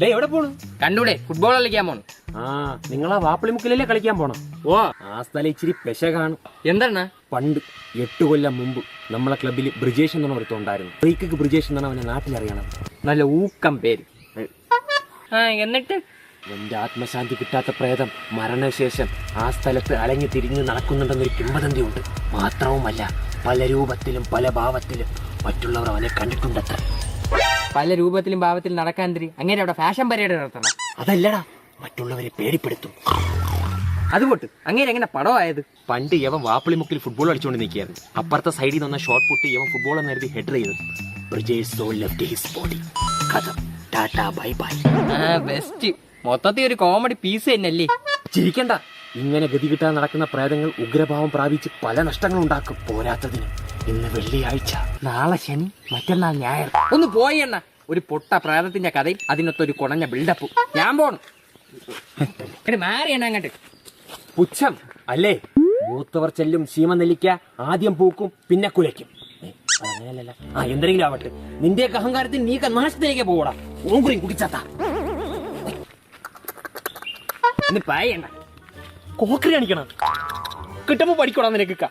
Day എവിടെ പോണു? കണ്ടൂടെ football കളിക്കാൻ പോണു. ആ നിങ്ങളാ വാപ്പിളിമുക്കിലല്ലേ കളിക്കാൻ പോണം? ഓ. ആ സ്ഥലം ഇച്ചിരി പെശ കാണും. എന്താണ്? പണ്ട് എട്ട് കൊല്ലം മുമ്പ് നമ്മളെ ക്ലബ്ബിൽ ബ്രിജേഷ് എന്ന് ഒരുത്തം ഉണ്ടായിരുന്നു ബ്രേക്ക് ബ്രിജേഷ് എന്നാണ് അവനെ നാട്ടിലറിയണം നല്ല ഊക്കം പേര്. ആ എന്നിട്ട്? എന്റെ ആത്മശാന്തി കിട്ടാത്ത പ്രേതം മരണശേഷം ആ സ്ഥലത്ത് അലഞ്ഞു തിരിഞ്ഞ് നടക്കുന്നുണ്ടെന്നൊരു ഉണ്ട് മാത്രവുമല്ല പല രൂപത്തിലും പല ഭാവത്തിലും മറ്റുള്ളവർ അവനെ കണ്ടിട്ടുണ്ടത്ര. പല രൂപത്തിലും ഭാവത്തിലും നടക്കാൻ തിരി അങ്ങനെ അവിടെ ഫാഷൻ പരേഡ് നടത്തണം. അതല്ലടാ മറ്റുള്ളവരെ പേടിപ്പെടുത്തും. അതുകൊണ്ട് അങ്ങനെ എങ്ങനെ പടമായത് പണ്ട് യവൻ വാപ്പിളിമുക്കിൽ ഫുട്ബോൾ കളിച്ചുകൊണ്ട് നിൽക്കുകയായിരുന്നു അപ്പുറത്തെ സൈഡിൽ നിന്ന് ഷോട്ട് പൊട്ടി യവൻ ഫുട്ബോൾ എന്ന് ഹെഡ് ഹെഡർ ചെയ്തു. Brijesh so left his body കഥ. Tata bye bye. ബെസ്റ്റ് മൊത്തത്തിൽ ഒരു കോമഡി പീസ് തന്നെയല്ലേ? ചിരിക്കണ്ട. ഇങ്ങനെ ഗതി കിട്ടാൻ നടക്കുന്ന പ്രേതങ്ങൾ ഉഗ്രഭാവം പ്രാപിച്ച് പല നഷ്ടങ്ങളും ഉണ്ടാക്കും പോരാത്തതിന് ഇന്ന് വെള്ളിയാഴ്ച. നാളെ ശനി മറ്റന്നാൾ ഞായർ. ഒന്ന് പോയി എണ്ണ ഒരു പൊട്ട പ്രേതത്തിന്റെ കഥയും അതിനൊത്തൊരു കുടഞ്ഞ ബിൽഡപ്പ് ഞാൻ പോണു. മാറിയണ അങ്ങോട്ട്. പുച്ഛം. അല്ലേ? മൂത്തവർ ചെല്ലും ശീമനെല്ലിക്ക ആദ്യം പൂക്കും പിന്നെ കുലയ്ക്കും. ഏ, അതങ്ങനെയല്ലല്ല. ആ എന്തെങ്കിലും ആവട്ടെ. നിന്റെയൊക്കെ അഹങ്കാരത്തിൽ നീ നാശത്തിലേക്ക് പോകടാ ഓങ്കുറിയും കുടിച്ചാത്ത. ഇന്ന് കോക്കറി കാണിക്കണം കിട്ടുമ്പോ പഠിക്കണം നിനക്ക്